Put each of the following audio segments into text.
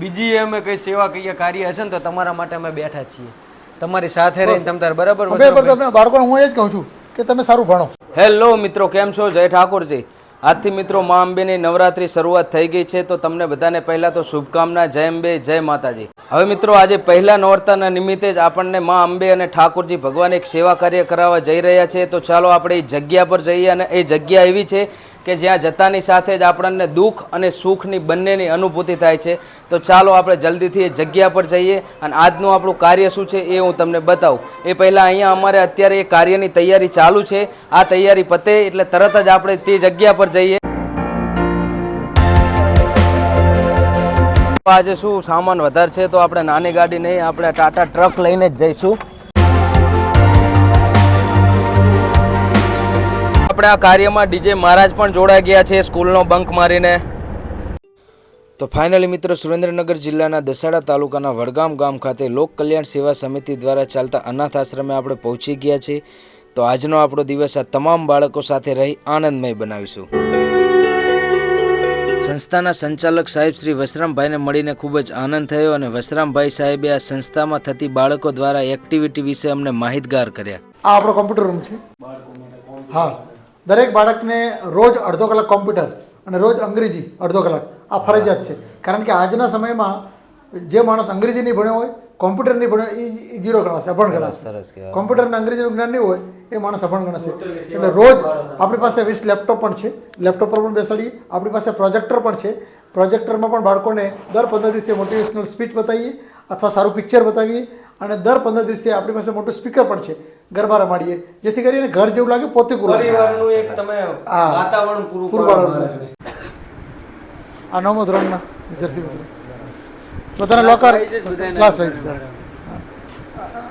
બીજી અમે કઈ સેવા કઈ કાર્ય હશે ને તો તમારા માટે અમે બેઠા છીએ. તમારી સાથે રહીને તમ તાર બરાબર બાળકોને હું એ જ કહું છું કે તમે સારું ભણો. હેલો મિત્રો કેમ છો? જય ઠાકોરજી. આજથી મિત્રો મા અંબેની નવરાત્રી શરૂઆત થઈ ગઈ છે તો તમને બધાને પહેલા તો શુભકામના જય અંબે જય માતાજી. હવે મિત્રો આજે પહેલા નોરતાના નિમિત્તે જ આપણને મા અંબે અને ઠાકોરજી ભગવાન એક સેવા કાર્ય કરાવવા જઈ રહ્યા છે. તો ચાલો આપણે એ જગ્યા પર જઈએ અને એ જગ્યા એવી છે કે જ્યાં જતાની સાથે જ આપણને દુઃખ અને સુખની બંનેની અનુભૂતિ થાય છે. તો ચાલો આપણે જલ્દીથી એ જગ્યા પર જઈએ અને આજનું આપણું કાર્ય શું છે એ હું તમને બતાવું. એ પહેલાં અહીંયા અમારે અત્યારે એ કાર્યની તૈયારી ચાલુ છે. આ તૈયારી પતે એટલે તરત જ આપણે તે જગ્યા પર જઈએ. આજે શું સામાન વધારે છે તો આપણે નાની ગાડી નહીં, આપણે ટાટા ટ્રક લઈને જ જઈશું. આપણે આ કાર્યમાં ડીજે મહારાજ પણ જોડાઈ ગયા છે સ્કૂલનો બંક મારીને. તો ફાઇનલી મિત્રો સુરેન્દ્રનગર જિલ્લાના દસાડા તાલુકાના વડગામ ગામ ખાતે લોક કલ્યાણ સેવા સમિતિ દ્વારા ચાલતા અનાથ આશ્રમે આપણે પહોંચી ગયા છીએ. તો આજનો આપણો દિવસ આ તમામ બાળકો સાથે રહી આનંદમય બનાવીશું. સંસ્થાના સંચાલક સાહેબ શ્રી વસરામભાઈને મળીને ખૂબ જ આનંદ થયો અને વસરામભાઈ સાહેબે આ સંસ્થામાં થતી બાળકો દ્વારા એક્ટિવિટી વિશે અમને માહિતગાર કર્યા. આ આપણો કોમ્પ્યુટર રૂમ છે. હા. દરેક બાળકને રોજ અડધો કલાક કોમ્પ્યુટર અને રોજ અંગ્રેજી અડધો કલાક. આ ફરજિયાત છે. કારણ કે આજના સમયમાં જે માણસ અંગ્રેજી નહીં ભણ્યો હોય કોમ્પ્યુટર નહીં ભણ્યો એ ઝીરો જીરો ગણાશે અભણ ગણાશે કોમ્પ્યુટર અને અંગ્રેજીનું જ્ઞાન નહીં હોય એ માણસ અભણ ગણાશે. એટલે રોજ આપણી પાસે વીસ લેપટોપ પણ છે. લેપટોપ પર પણ બેસાડીએ. આપણી પાસે પ્રોજેક્ટર પણ છે. પ્રોજેક્ટરમાં પણ બાળકોને દર પંદર દિવસે મોટિવેશનલ સ્પીચ બતાવીએ અથવા સારું પિક્ચર બતાવીએ. અને દર પંદર દિવસે આપણી પાસે મોટું સ્પીકર પણ છે ગરબા રમાડીએ. જેથી કરીને ઘર જેવું લાગે પોતે પરિવારનું એક તમે વાતાવરણ પૂરું પૂરું પાડવાનું પાડવાનું આ નવમો ધોરણના વિદ્યાર્થી મિત્રો. બધાના લોકર ક્લાસ વાઇઝ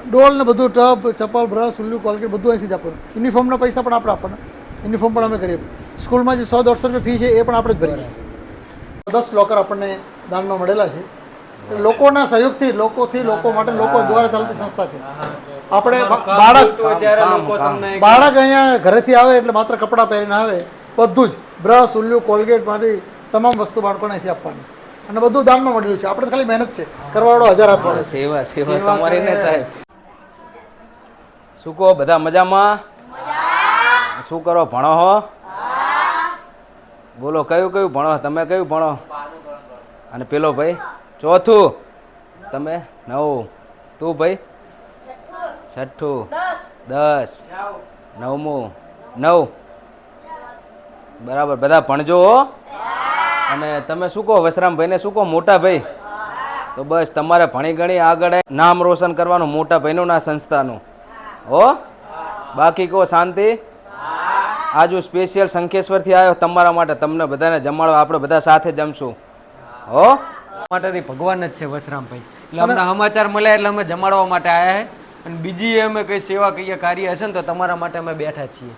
ડોલ ને બધું ટબ ચપ્પલ બ્રશ ઉલ્લુ કોલગેટ બધું અહીંથી જ આપવાનું. યુનિફોર્મના પૈસા પણ આપણે આપવાના. યુનિફોર્મ પણ અમે કરીએ. સ્કૂલમાં જે સો દોઢસો રૂપિયા ફી છે એ પણ આપણે જ ભરીએ. દસ લોકર આપણને દાનમાં મળેલા છે. લોકોના સહયોગથી લોકોથી લોકો માટે લોકો દ્વારા ચાલતી સંસ્થા છે. આપણે બાળક ત્યારે લોકો તમને બાળક અહીંયા ઘરેથી આવે એટલે માત્ર કપડાં પહેરીને આવે બધું જ. બ્રશ ઉલ્લુ કોલગેટમાંથી તમામ વસ્તુ બાળકોને અહીંથી આપવાની. અને બધું દાનમાં મળેલું છે. આપણે ખાલી મહેનત છે. કરવાડો હજાર હાથ મળે સેવા સેવા તમારી ને સાહેબ. શું કહો બધા મજામાં? શું કરો ભણો હો. બોલો કયું કયું ભણો? તમે કયું ભણો? અને પેલો ભાઈ? ચોથું. તમે નવ. તું ભાઈ? છઠ્ઠું. દસ. નવમું. નવ. બરાબર. બધા ભણજો હો. અને તમે શું કહો વસરામભાઈને શું કહો મોટા ભાઈ? તો બસ તમારે ભણી ગણી આગળ નામ રોશન કરવાનું મોટા ભાઈનું ના સંસ્થાનું. હો? બાકી કહો શાંતિ? આજુ સ્પેશિયલ શંખેશ્વરથી આવ્યો તમારા માટે. તમને બધાને જમાડવા આપણે બધા સાથે જમશું. હો? માટે ભગવાન જ છે વસરામભાઈ. એટલે અમને સમાચાર મળ્યા એટલે અમે જમાડવા માટે આવ્યા છે અને બીજી અમે કઈ સેવા કઈ કાર્ય હશે ને તો તમારા માટે અમે બેઠા છીએ.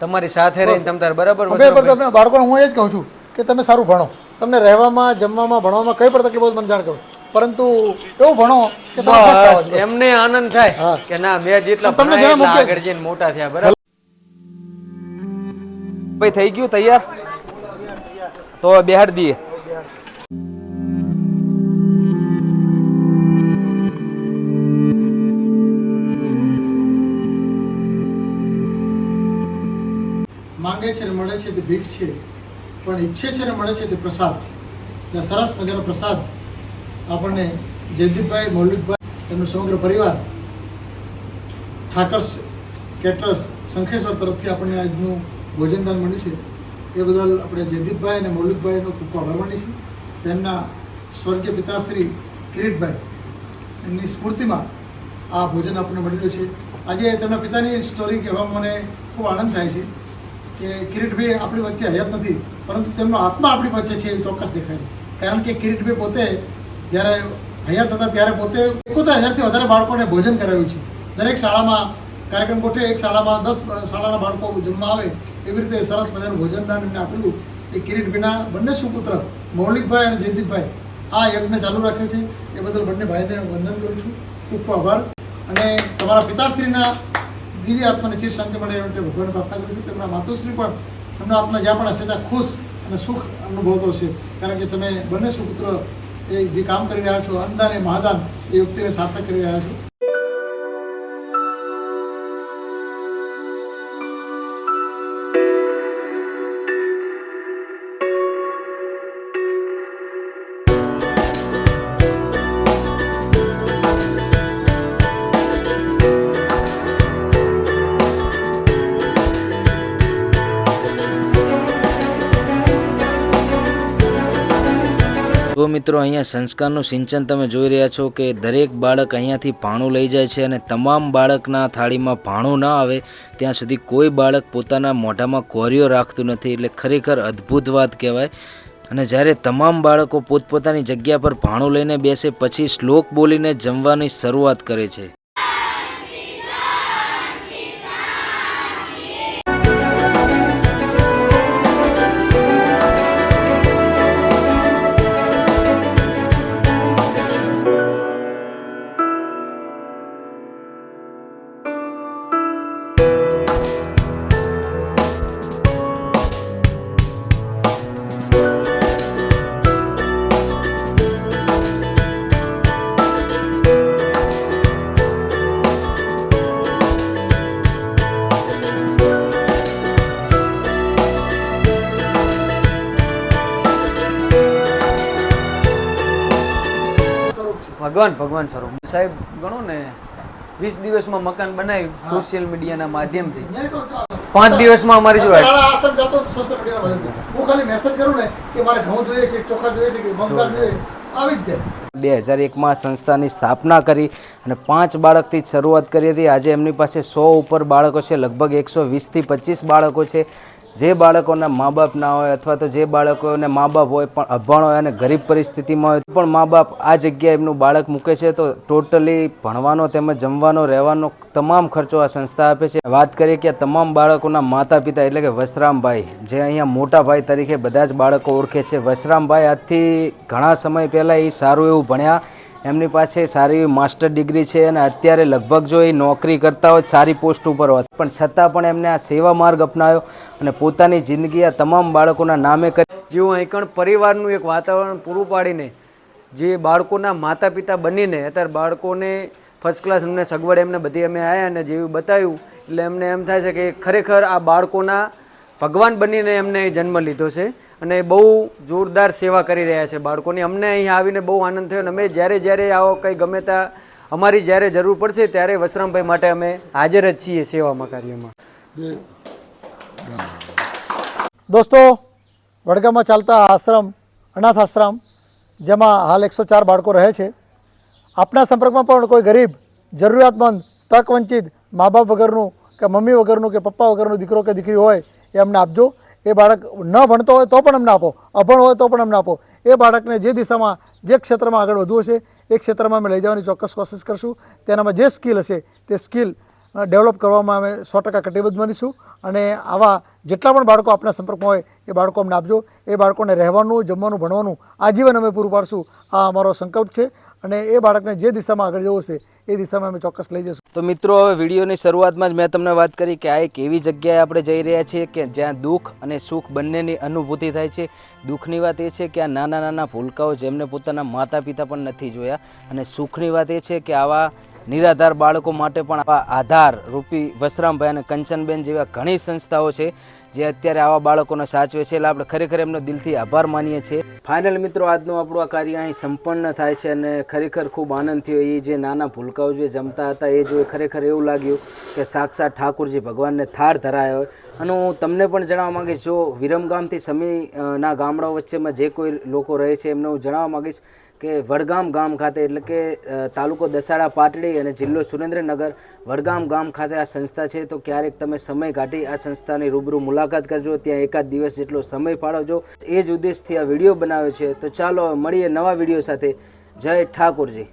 તમારી સાથે રહીને તમ તારે બરાબર તમને બાળકોને હું એ જ કહું છું કે તમે સારું ભણો. તમને રહેવામાં જમવામાં ભણવામાં કઈ પણ તકલીફ મને જાણ કરો. પરંતુ એવું ભણો કે એમને આનંદ થાય કે ના મેં જેટલા તમને મૂકે. આગળ જઈને મોટા થયા બરાબર? ભાઈ થઈ ગયું? તૈયાર? તો બેહાડ દઈએ. માંગે છે મળે છે તે ભીખ છે, પણ ઈચ્છે છે ને મળે છે તે પ્રસાદ છે. એટલે સરસ મજાનો પ્રસાદ આપણને જયદીપભાઈ, મૌલિકભાઈ એમનો સમગ્ર પરિવાર ઠાકર્સ કેટરસ શંખેશ્વર તરફથી આપણને આજનું ભોજનદાન મળ્યું છે. એ બદલ આપણે જયદીપભાઈ અને મૌલિકભાઈનો ખૂબ ખૂબ આભાર માની છીએ. તેમના સ્વર્ગીય પિતાશ્રી કિરીટભાઈ, એમની સ્ફૂર્તિમાં આ ભોજન આપણને મળી રહ્યું છે. આજે તેમના પિતાની સ્ટોરી કહેવામાં મને ખૂબ આનંદ થાય છે. કે કિરીટભાઈ આપણી વચ્ચે હયાત નથી, પરંતુ તેમનો આત્મા આપણી વચ્ચે છે એ ચોક્કસ દેખાય છે. કારણ કે કિરીટભાઈ પોતે જ્યારે હયાત હતા ત્યારે પોતે એકોતેર હજારથી વધારે બાળકોને ભોજન કરાવ્યું છે. દરેક શાળામાં કાર્યક્રમ ગોઠવે, એક શાળામાં દસ શાળાના બાળકો જમવા આવે, એવી રીતે સરસ મજાનું ભોજનદાન એમને આપેલું એ કિરીટભાઈના બંને સુપુત્ર, મૌલિકભાઈ અને જયદીપભાઈ આ યજ્ઞ ચાલુ રાખ્યો છે. એ બદલ બંને ભાઈને વંદન કરું છું. ખૂબ ખૂબ આભાર. અને તમારા પિતાશ્રીના દિવ્ય આત્માને જે શાંતિ મળે એમ ભગવાન પ્રાર્થના કરું છું. તેમના માતુશ્રી પણ એમનો આત્મા જ્યાં પણ હશે ત્યાં ખુશ અને સુખ અનુભવતો હશે. કારણ કે તમે બંને સુપુત્ર એ જે કામ કરી રહ્યા છો અન્નદાન એ મહાદાન, એ યુક્તિને સાર્થક કરી રહ્યા છો. જો મિત્રો, અહીંયા સંસ્કારનું સિંચન તમે જોઈ રહ્યા છો કે દરેક બાળક અહીંયાથી ભાણું લઈ જાય છે અને તમામ બાળકના થાળીમાં ભાણું ન આવે, ત્યાં સુધી કોઈ બાળક પોતાના મોઢામાં કોરિયો રાખતું નથી. એટલે ખરેખર અદ્ભુત વાત કહેવાય. અને જ્યારે તમામ બાળકો પોતપોતાની જગ્યા પર ભાણું લઈને બેસે, પછી શ્લોક બોલીને જમવાની શરૂઆત કરે છે. ભગવાન ભગવાન સ્વરૂપ. સાહેબ ગણો ને વીસ દિવસમાં મકાન બનાવી સોશિયલ મીડિયાના માધ્યમથી. પાંચ દિવસમાં અમારી જોડે. આશ્રમ જતો સોશિયલ મીડિયા હું ખાલી મેસેજ કરું ને કે મારે ઘઉં જોઈએ છે ચોખા જોઈએ છે કે મગદાળ જોઈએ. આવી જ જાય બે હજાર એકમાં સંસ્થાની સ્થાપના કરી અને પાંચ બાળકથી જ શરૂઆત કરી હતી. આજે એમની પાસે સો ઉપર બાળકો છે લગભગ એકસો વીસથી પચીસ બાળકો છે. જે બાળકોના મા બાપ ના હોય અથવા તો જે બાળકોને મા બાપ હોય પણ અભણ હોય અને ગરીબ પરિસ્થિતિમાં હોય પણ મા બાપ આ જગ્યાએ એમનું બાળક મૂકે છે, તો ટોટલી ભણવાનો તેમજ જમવાનો, રહેવાનો તમામ ખર્ચો આ સંસ્થા આપે છે. વાત કરીએ કે તમામ બાળકોના માતા પિતા એટલે કે વસરામભાઈ, જે અહીંયા મોટા ભાઈ તરીકે બધા જ બાળકો ઓળખે છે. વસરામભાઈ આજથી ઘણા સમય પહેલાં એ સારું એવું ભણ્યા. એમની પાસે સારી એવી માસ્ટર ડિગ્રી છે અને અત્યારે લગભગ જો એ નોકરી કરતા હોય સારી પોસ્ટ ઉપર હોત પણ છતાં પણ એમને આ સેવા માર્ગ અપનાવ્યો અને પોતાની જિંદગી આ તમામ બાળકોના નામે કરી. જેવું અહીંકણ પરિવારનું એક વાતાવરણ પૂરું પાડીને જે બાળકોના માતા પિતા બનીને અત્યારે બાળકોને ફર્સ્ટ ક્લાસ અમને સગવડ એમને બધી અમે આવ્યા અને જેવું બતાવ્યું, એટલે એમને એમ થાય છે કે ખરેખર આ બાળકોના ભગવાન બનીને એમને જન્મ લીધો છે. અને બહુ જોરદાર સેવા કરી રહ્યા છે બાળકોની. અમને અહીં આવીને બહુ આનંદ થયો અને અમે જ્યારે જ્યારે આવો કંઈ ગમે ત્યાં અમારી જ્યારે જરૂર પડશે ત્યારે વસરામભાઈ માટે અમે હાજર જ છીએ સેવામાં, કાર્યમાં. દોસ્તો, વડગામમાં ચાલતા આશ્રમ, અનાથ આશ્રમ, જેમાં હાલ એકસો ચાર બાળકો રહે છે આપણા સંપર્કમાં પણ કોઈ ગરીબ, જરૂરિયાતમંદ, તક વંચિત, મા બાપ વગરનું કે મમ્મી વગરનું કે પપ્પા વગરનું દીકરો કે દીકરી હોય એ અમને આપજો. એ બાળક ન ભણતો હોય તો પણ અમને આપો, અભણ હોય તો પણ અમને આપો. એ બાળકને જે દિશામાં, જે ક્ષેત્રમાં આગળ વધવું હશે, એ ક્ષેત્રમાં અમે લઈ જવાની ચોક્કસ કોશિશ કરશું. તેનામાં જે સ્કિલ હશે, તે સ્કિલ ડેવલપ કરવામાં અમે સો ટકા કટિબદ્ધ બનીશું. અને આવા જેટલા પણ બાળકો આપણા સંપર્કમાં હોય, એ બાળકો અમને આપજો. એ બાળકોને રહેવાનું, જમવાનું, ભણવાનું, આજીવન અમે પૂરું પાડશું. આ અમારો સંકલ્પ છે. અને એ બાળકને જે દિશામાં આગળ જવું છે એ દિશામાં અમે ચોક્કસ લઈ જઈશું. તો મિત્રો, હવે વિડીયોની શરૂઆતમાં જ મેં તમને વાત કરી કે આ એક એવી જગ્યાએ આપણે જઈ રહ્યા છીએ કે જ્યાં દુઃખ અને સુખ બંનેની અનુભૂતિ થાય છે. દુઃખની વાત એ છે કે આ નાના નાના ભૂલકાઓ જેમને પોતાના માતા પિતા પણ નથી જોયા અને સુખની વાત એ છે કે આવા નિરાધાર બાળકો માટે પણ આવા આધાર રૂપી વસરામભાઈ અને કંચનબેન જેવા ઘણી સંસ્થાઓ છે જે અત્યારે આવા બાળકોને સાચવે છે એટલે આપણે ખરેખર એમનો દિલથી આભાર માનીએ છીએ. ફાઇનલ મિત્રો, આજનું આપણું આ કાર્ય અહીં સંપન્ન થાય છે અને ખરેખર ખૂબ આનંદ થયો. એ જે નાના ભૂલકાઓ જે જમતા હતા, એ જોઈ ખરેખર એવું લાગ્યું કે સાક્ષાત ઠાકુરજી ભગવાનને થાળ ધરાયો હોય. અને હું તમને પણ જણાવવા માંગીશ, જો વિરમગામથી સમીના ગામડાઓ વચ્ચેમાં જે કોઈ લોકો રહે છે, એમને હું જણાવવા માંગીશ કે વડગામ ગામ ખાતે, એટલે કે તાલુકો દસાડા પાટડી અને જિલ્લો સુરેન્દ્રનગર, વડગામ ગામ ખાતે આ સંસ્થા છે. તો ક્યારેક તમે સમય કાઢી આ સંસ્થાની રૂબરૂ મુલાકાત કરજો. ત્યાં એકાદ દિવસ જેટલો સમય ફાળવજો. એ જ ઉદ્દેશથી આ વીડિયો બનાવ્યો છે. તો ચાલો મળીએ નવા વીડિયો સાથે. જય ઠાકોરજી.